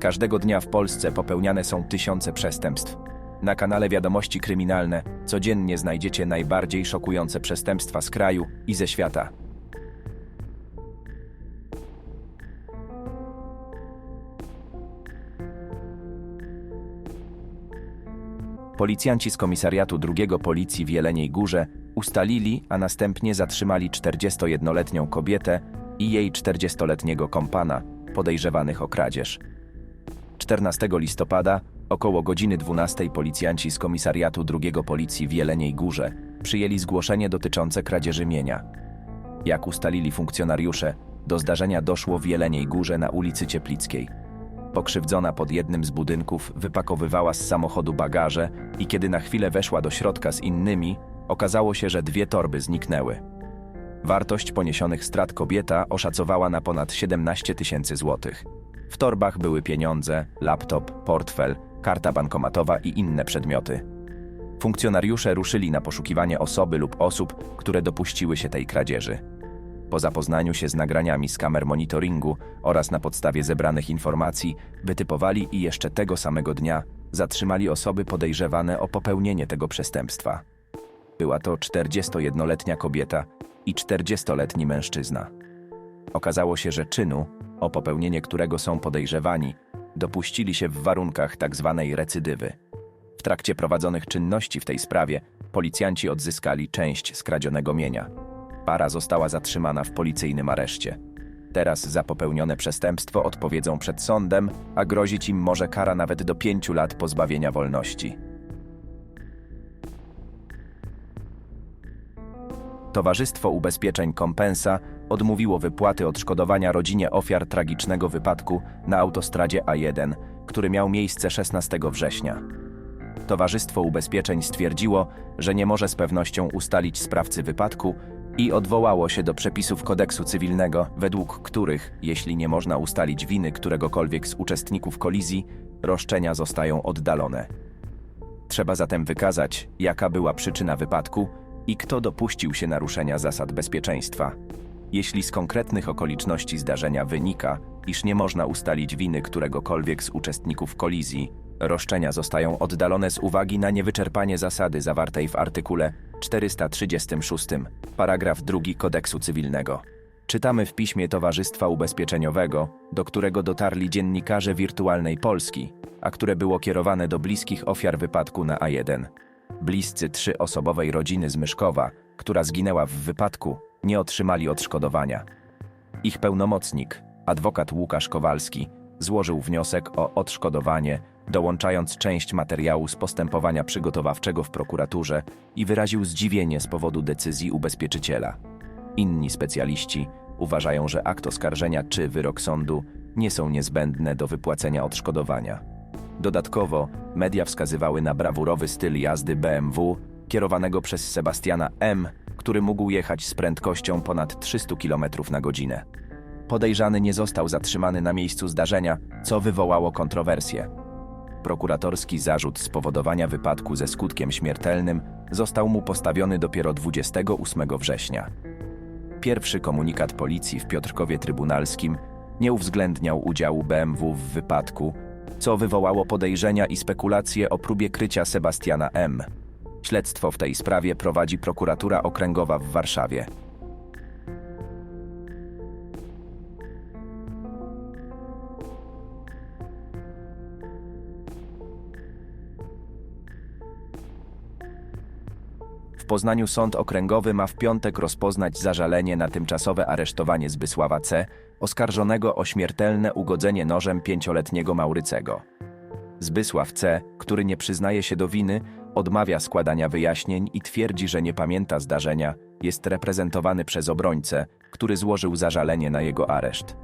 Każdego dnia w Polsce popełniane są tysiące przestępstw. Na kanale Wiadomości Kryminalne codziennie znajdziecie najbardziej szokujące przestępstwa z kraju i ze świata. Policjanci z komisariatu drugiego Policji w Jeleniej Górze ustalili, a następnie zatrzymali 41-letnią kobietę i jej 40-letniego kompana, podejrzewanych o kradzież. 14 listopada, około godziny 12 policjanci z komisariatu drugiego Policji w Jeleniej Górze przyjęli zgłoszenie dotyczące kradzieży mienia. Jak ustalili funkcjonariusze, do zdarzenia doszło w Jeleniej Górze na ulicy Cieplickiej. Pokrzywdzona pod jednym z budynków wypakowywała z samochodu bagaże i kiedy na chwilę weszła do środka z innymi, okazało się, że dwie torby zniknęły. Wartość poniesionych strat kobieta oszacowała na ponad 17 tysięcy złotych. W torbach były pieniądze, laptop, portfel, karta bankomatowa i inne przedmioty. Funkcjonariusze ruszyli na poszukiwanie osoby lub osób, które dopuściły się tej kradzieży. Po zapoznaniu się z nagraniami z kamer monitoringu oraz na podstawie zebranych informacji, wytypowali i jeszcze tego samego dnia zatrzymali osoby podejrzewane o popełnienie tego przestępstwa. Była to 41-letnia kobieta i 40-letni mężczyzna. Okazało się, że czynu, o popełnienie którego są podejrzewani, dopuścili się w warunkach tzw. recydywy. W trakcie prowadzonych czynności w tej sprawie policjanci odzyskali część skradzionego mienia. Para została zatrzymana w policyjnym areszcie. Teraz za popełnione przestępstwo odpowiedzą przed sądem, a grozić im może kara nawet do pięciu lat pozbawienia wolności. Towarzystwo Ubezpieczeń Kompensa odmówiło wypłaty odszkodowania rodzinie ofiar tragicznego wypadku na autostradzie A1, który miał miejsce 16 września. Towarzystwo Ubezpieczeń stwierdziło, że nie może z pewnością ustalić sprawcy wypadku i odwołało się do przepisów kodeksu cywilnego, według których, jeśli nie można ustalić winy któregokolwiek z uczestników kolizji, roszczenia zostają oddalone. Trzeba zatem wykazać, jaka była przyczyna wypadku i kto dopuścił się naruszenia zasad bezpieczeństwa. Jeśli z konkretnych okoliczności zdarzenia wynika, iż nie można ustalić winy któregokolwiek z uczestników kolizji, roszczenia zostają oddalone z uwagi na niewyczerpanie zasady zawartej w artykule 436, paragraf 2 Kodeksu Cywilnego. Czytamy w piśmie Towarzystwa Ubezpieczeniowego, do którego dotarli dziennikarze Wirtualnej Polski, a które było kierowane do bliskich ofiar wypadku na A1. Bliscy trzyosobowej rodziny z Myszkowa, która zginęła w wypadku, nie otrzymali odszkodowania. Ich pełnomocnik, adwokat Łukasz Kowalski, złożył wniosek o odszkodowanie, dołączając część materiału z postępowania przygotowawczego w prokuraturze i wyraził zdziwienie z powodu decyzji ubezpieczyciela. Inni specjaliści uważają, że akt oskarżenia czy wyrok sądu nie są niezbędne do wypłacenia odszkodowania. Dodatkowo media wskazywały na brawurowy styl jazdy BMW kierowanego przez Sebastiana M., który mógł jechać z prędkością ponad 300 km na godzinę. Podejrzany nie został zatrzymany na miejscu zdarzenia, co wywołało kontrowersje. Prokuratorski zarzut spowodowania wypadku ze skutkiem śmiertelnym został mu postawiony dopiero 28 września. Pierwszy komunikat policji w Piotrkowie Trybunalskim nie uwzględniał udziału BMW w wypadku, co wywołało podejrzenia i spekulacje o próbie krycia Sebastiana M. Śledztwo w tej sprawie prowadzi prokuratura okręgowa w Warszawie. Poznaniu Sąd Okręgowy ma w piątek rozpoznać zażalenie na tymczasowe aresztowanie Zbysława C., oskarżonego o śmiertelne ugodzenie nożem pięcioletniego Maurycego. Zbysław C., który nie przyznaje się do winy, odmawia składania wyjaśnień i twierdzi, że nie pamięta zdarzenia, jest reprezentowany przez obrońcę, który złożył zażalenie na jego areszt.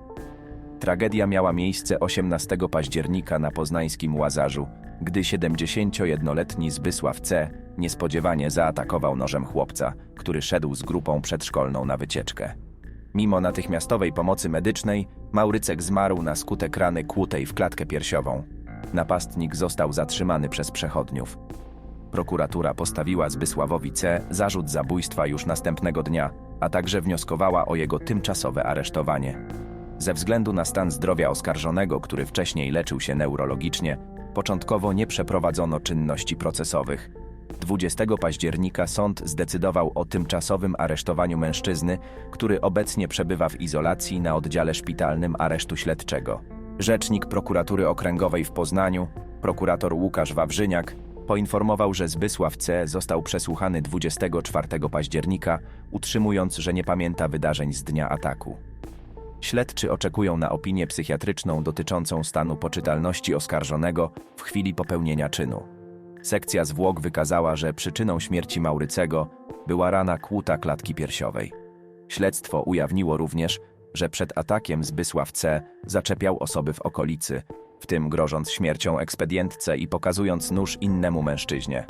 Tragedia miała miejsce 18 października na poznańskim Łazarzu, gdy 71-letni Zbysław C. niespodziewanie zaatakował nożem chłopca, który szedł z grupą przedszkolną na wycieczkę. Mimo natychmiastowej pomocy medycznej, Maurycek zmarł na skutek rany kłutej w klatkę piersiową. Napastnik został zatrzymany przez przechodniów. Prokuratura postawiła Zbysławowi C. zarzut zabójstwa już następnego dnia, a także wnioskowała o jego tymczasowe aresztowanie. Ze względu na stan zdrowia oskarżonego, który wcześniej leczył się neurologicznie, początkowo nie przeprowadzono czynności procesowych. 20 października sąd zdecydował o tymczasowym aresztowaniu mężczyzny, który obecnie przebywa w izolacji na oddziale szpitalnym aresztu śledczego. Rzecznik prokuratury okręgowej w Poznaniu, prokurator Łukasz Wawrzyniak, poinformował, że Zbysław C. został przesłuchany 24 października, utrzymując, że nie pamięta wydarzeń z dnia ataku. Śledczy oczekują na opinię psychiatryczną dotyczącą stanu poczytalności oskarżonego w chwili popełnienia czynu. Sekcja zwłok wykazała, że przyczyną śmierci Maurycego była rana kłuta klatki piersiowej. Śledztwo ujawniło również, że przed atakiem Zbysław C. zaczepiał osoby w okolicy, w tym grożąc śmiercią ekspedientce i pokazując nóż innemu mężczyźnie.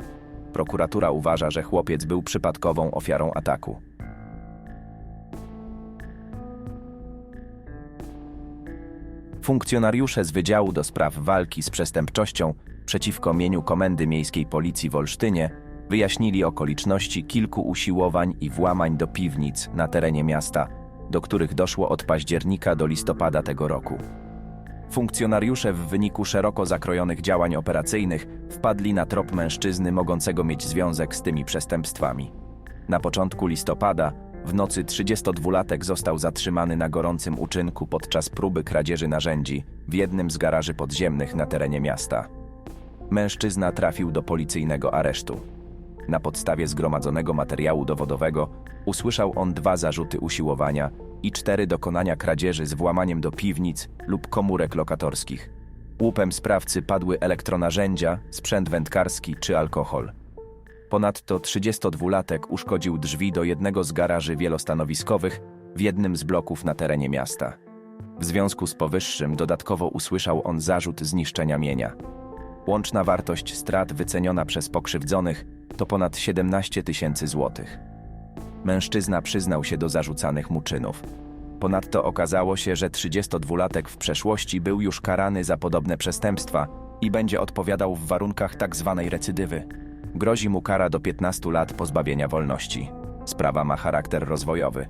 Prokuratura uważa, że chłopiec był przypadkową ofiarą ataku. Funkcjonariusze z Wydziału do Spraw Walki z Przestępczością przeciwko mieniu Komendy Miejskiej Policji w Olsztynie wyjaśnili okoliczności kilku usiłowań i włamań do piwnic na terenie miasta, do których doszło od października do listopada tego roku. Funkcjonariusze w wyniku szeroko zakrojonych działań operacyjnych wpadli na trop mężczyzny mogącego mieć związek z tymi przestępstwami. Na początku listopada, w nocy 32-latek został zatrzymany na gorącym uczynku podczas próby kradzieży narzędzi w jednym z garaży podziemnych na terenie miasta. Mężczyzna trafił do policyjnego aresztu. Na podstawie zgromadzonego materiału dowodowego usłyszał on dwa zarzuty usiłowania i cztery dokonania kradzieży z włamaniem do piwnic lub komórek lokatorskich. Łupem sprawcy padły elektronarzędzia, sprzęt wędkarski czy alkohol. Ponadto 32-latek uszkodził drzwi do jednego z garaży wielostanowiskowych w jednym z bloków na terenie miasta. W związku z powyższym dodatkowo usłyszał on zarzut zniszczenia mienia. Łączna wartość strat wyceniona przez pokrzywdzonych to ponad 17 tysięcy złotych. Mężczyzna przyznał się do zarzucanych mu czynów. Ponadto okazało się, że 32-latek w przeszłości był już karany za podobne przestępstwa i będzie odpowiadał w warunkach tzw. recydywy. Grozi mu kara do 15 lat pozbawienia wolności. Sprawa ma charakter rozwojowy.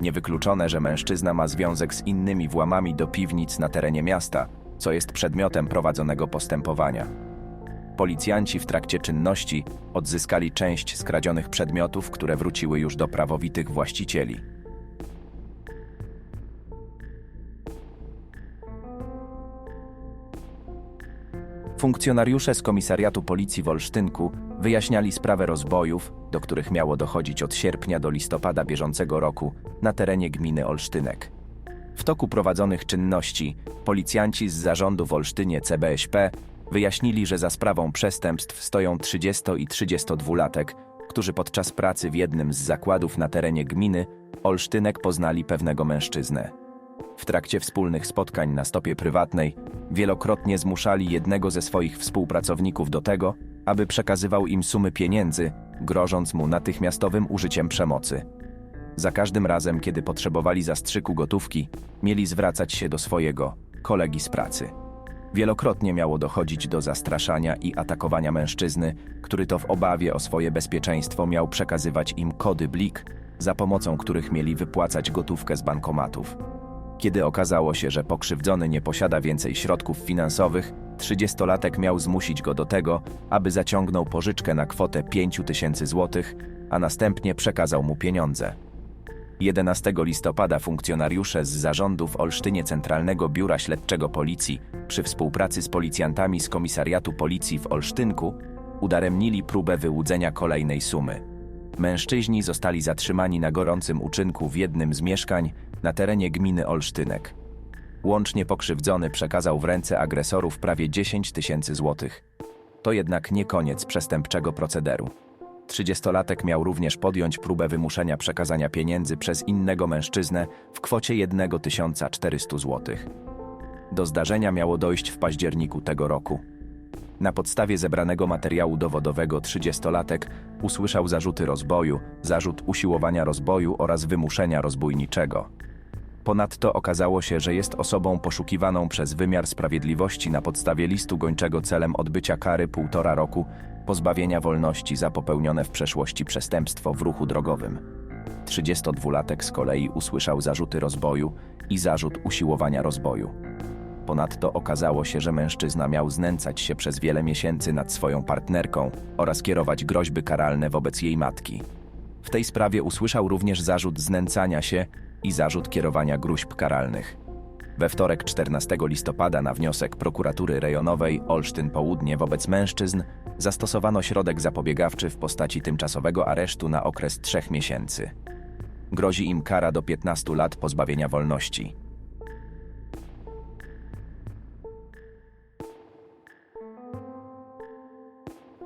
Niewykluczone, że mężczyzna ma związek z innymi włamami do piwnic na terenie miasta, co jest przedmiotem prowadzonego postępowania. Policjanci w trakcie czynności odzyskali część skradzionych przedmiotów, które wróciły już do prawowitych właścicieli. Funkcjonariusze z Komisariatu Policji w Olsztynku wyjaśniali sprawę rozbojów, do których miało dochodzić od sierpnia do listopada bieżącego roku na terenie gminy Olsztynek. W toku prowadzonych czynności policjanci z zarządu w Olsztynie CBŚP wyjaśnili, że za sprawą przestępstw stoją 30 i 32-latek, którzy podczas pracy w jednym z zakładów na terenie gminy Olsztynek poznali pewnego mężczyznę. W trakcie wspólnych spotkań na stopie prywatnej wielokrotnie zmuszali jednego ze swoich współpracowników do tego, aby przekazywał im sumy pieniędzy, grożąc mu natychmiastowym użyciem przemocy. Za każdym razem, kiedy potrzebowali zastrzyku gotówki, mieli zwracać się do swojego kolegi z pracy. Wielokrotnie miało dochodzić do zastraszania i atakowania mężczyzny, który to w obawie o swoje bezpieczeństwo miał przekazywać im kody blik, za pomocą których mieli wypłacać gotówkę z bankomatów. Kiedy okazało się, że pokrzywdzony nie posiada więcej środków finansowych, 30-latek miał zmusić go do tego, aby zaciągnął pożyczkę na kwotę 5 tysięcy złotych, a następnie przekazał mu pieniądze. 11 listopada funkcjonariusze z zarządu w Olsztynie Centralnego Biura Śledczego Policji przy współpracy z policjantami z Komisariatu Policji w Olsztynku udaremnili próbę wyłudzenia kolejnej sumy. Mężczyźni zostali zatrzymani na gorącym uczynku w jednym z mieszkań na terenie gminy Olsztynek. Łącznie pokrzywdzony przekazał w ręce agresorów prawie 10 tysięcy złotych. To jednak nie koniec przestępczego procederu. 30-latek miał również podjąć próbę wymuszenia przekazania pieniędzy przez innego mężczyznę w kwocie 1400 zł. Do zdarzenia miało dojść w październiku tego roku. Na podstawie zebranego materiału dowodowego 30-latek usłyszał zarzuty rozboju, zarzut usiłowania rozboju oraz wymuszenia rozbójniczego. Ponadto okazało się, że jest osobą poszukiwaną przez wymiar sprawiedliwości na podstawie listu gończego celem odbycia kary półtora roku pozbawienia wolności za popełnione w przeszłości przestępstwo w ruchu drogowym. 32-latek z kolei usłyszał zarzuty rozboju i zarzut usiłowania rozboju. Ponadto okazało się, że mężczyzna miał znęcać się przez wiele miesięcy nad swoją partnerką oraz kierować groźby karalne wobec jej matki. W tej sprawie usłyszał również zarzut znęcania się i zarzut kierowania gruźb karalnych. We wtorek 14 listopada na wniosek prokuratury rejonowej Olsztyn Południe wobec mężczyzn zastosowano środek zapobiegawczy w postaci tymczasowego aresztu na okres trzech miesięcy. Grozi im kara do 15 lat pozbawienia wolności.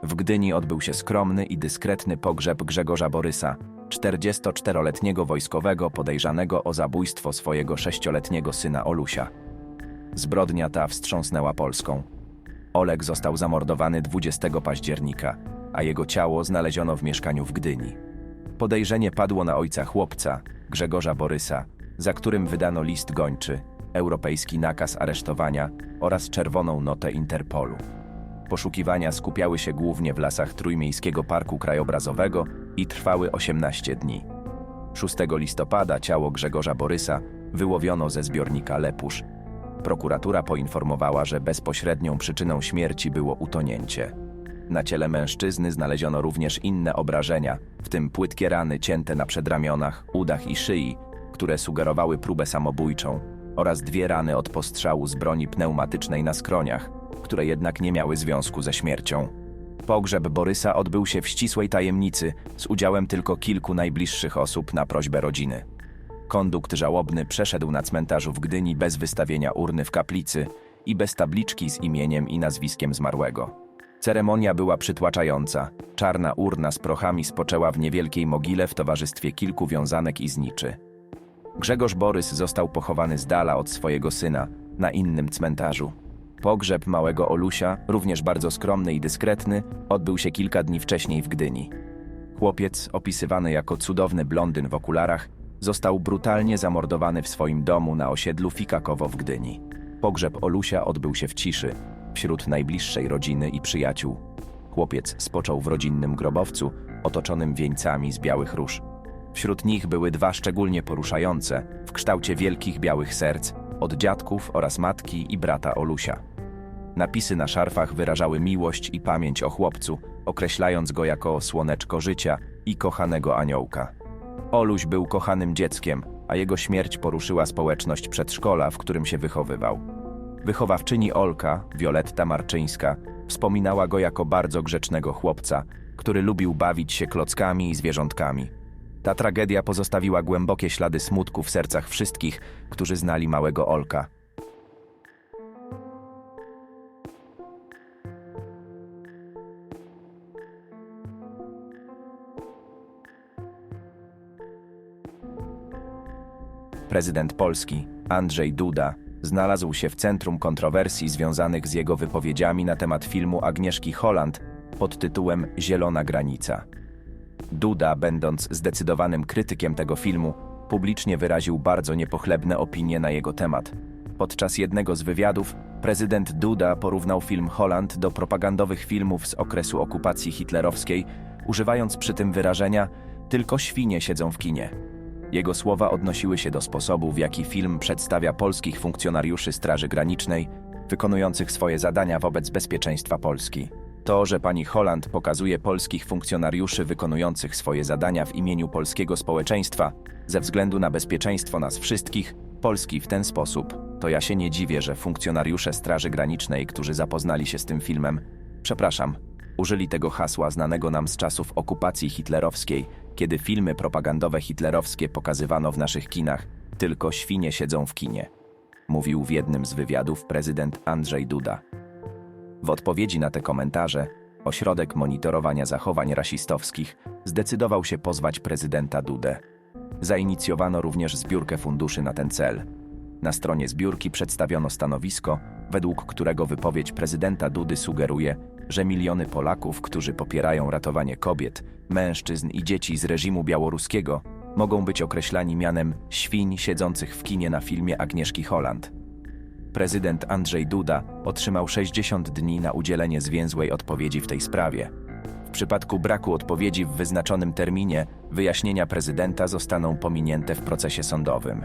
W Gdyni odbył się skromny i dyskretny pogrzeb Grzegorza Borysa, 44-letniego wojskowego podejrzanego o zabójstwo swojego sześcioletniego syna Olusia. Zbrodnia ta wstrząsnęła Polską. Oleg został zamordowany 20 października, a jego ciało znaleziono w mieszkaniu w Gdyni. Podejrzenie padło na ojca chłopca, Grzegorza Borysa, za którym wydano list gończy, europejski nakaz aresztowania oraz czerwoną notę Interpolu. Poszukiwania skupiały się głównie w lasach Trójmiejskiego Parku Krajobrazowego i trwały 18 dni. 6 listopada ciało Grzegorza Borysa wyłowiono ze zbiornika Lepusz. Prokuratura poinformowała, że bezpośrednią przyczyną śmierci było utonięcie. Na ciele mężczyzny znaleziono również inne obrażenia, w tym płytkie rany cięte na przedramionach, udach i szyi, które sugerowały próbę samobójczą, oraz dwie rany od postrzału z broni pneumatycznej na skroniach, które jednak nie miały związku ze śmiercią. Pogrzeb Borysa odbył się w ścisłej tajemnicy, z udziałem tylko kilku najbliższych osób na prośbę rodziny. Kondukt żałobny przeszedł na cmentarzu w Gdyni bez wystawienia urny w kaplicy i bez tabliczki z imieniem i nazwiskiem zmarłego. Ceremonia była przytłaczająca. Czarna urna z prochami spoczęła w niewielkiej mogile w towarzystwie kilku wiązanek i zniczy. Grzegorz Borys został pochowany z dala od swojego syna, na innym cmentarzu. Pogrzeb małego Olusia, również bardzo skromny i dyskretny, odbył się kilka dni wcześniej w Gdyni. Chłopiec, opisywany jako cudowny blondyn w okularach, został brutalnie zamordowany w swoim domu na osiedlu Fikakowo w Gdyni. Pogrzeb Olusia odbył się w ciszy, wśród najbliższej rodziny i przyjaciół. Chłopiec spoczął w rodzinnym grobowcu, otoczonym wieńcami z białych róż. Wśród nich były dwa szczególnie poruszające, w kształcie wielkich białych serc, od dziadków oraz matki i brata Olusia. Napisy na szarfach wyrażały miłość i pamięć o chłopcu, określając go jako słoneczko życia i kochanego aniołka. Oluś był kochanym dzieckiem, a jego śmierć poruszyła społeczność przedszkola, w którym się wychowywał. Wychowawczyni Olka, Wioletta Marczyńska, wspominała go jako bardzo grzecznego chłopca, który lubił bawić się klockami i zwierzątkami. Ta tragedia pozostawiła głębokie ślady smutku w sercach wszystkich, którzy znali małego Olka. Prezydent Polski, Andrzej Duda, znalazł się w centrum kontrowersji związanych z jego wypowiedziami na temat filmu Agnieszki Holland pod tytułem Zielona granica. Duda, będąc zdecydowanym krytykiem tego filmu, publicznie wyraził bardzo niepochlebne opinie na jego temat. Podczas jednego z wywiadów prezydent Duda porównał film Holland do propagandowych filmów z okresu okupacji hitlerowskiej, używając przy tym wyrażenia tylko świnie siedzą w kinie. Jego słowa odnosiły się do sposobu, w jaki film przedstawia polskich funkcjonariuszy Straży Granicznej, wykonujących swoje zadania wobec bezpieczeństwa Polski. To, że pani Holland pokazuje polskich funkcjonariuszy wykonujących swoje zadania w imieniu polskiego społeczeństwa, ze względu na bezpieczeństwo nas wszystkich, Polski w ten sposób, to ja się nie dziwię, że funkcjonariusze Straży Granicznej, którzy zapoznali się z tym filmem, przepraszam, użyli tego hasła znanego nam z czasów okupacji hitlerowskiej, kiedy filmy propagandowe hitlerowskie pokazywano w naszych kinach, tylko świnie siedzą w kinie. Mówił w jednym z wywiadów prezydent Andrzej Duda. W odpowiedzi na te komentarze, Ośrodek Monitorowania Zachowań Rasistowskich zdecydował się pozwać prezydenta Dudę. Zainicjowano również zbiórkę funduszy na ten cel. Na stronie zbiórki przedstawiono stanowisko, według którego wypowiedź prezydenta Dudy sugeruje, że miliony Polaków, którzy popierają ratowanie kobiet, mężczyzn i dzieci z reżimu białoruskiego, mogą być określani mianem świń siedzących w kinie na filmie Agnieszki Holland. Prezydent Andrzej Duda otrzymał 60 dni na udzielenie zwięzłej odpowiedzi w tej sprawie. W przypadku braku odpowiedzi w wyznaczonym terminie, wyjaśnienia prezydenta zostaną pominięte w procesie sądowym.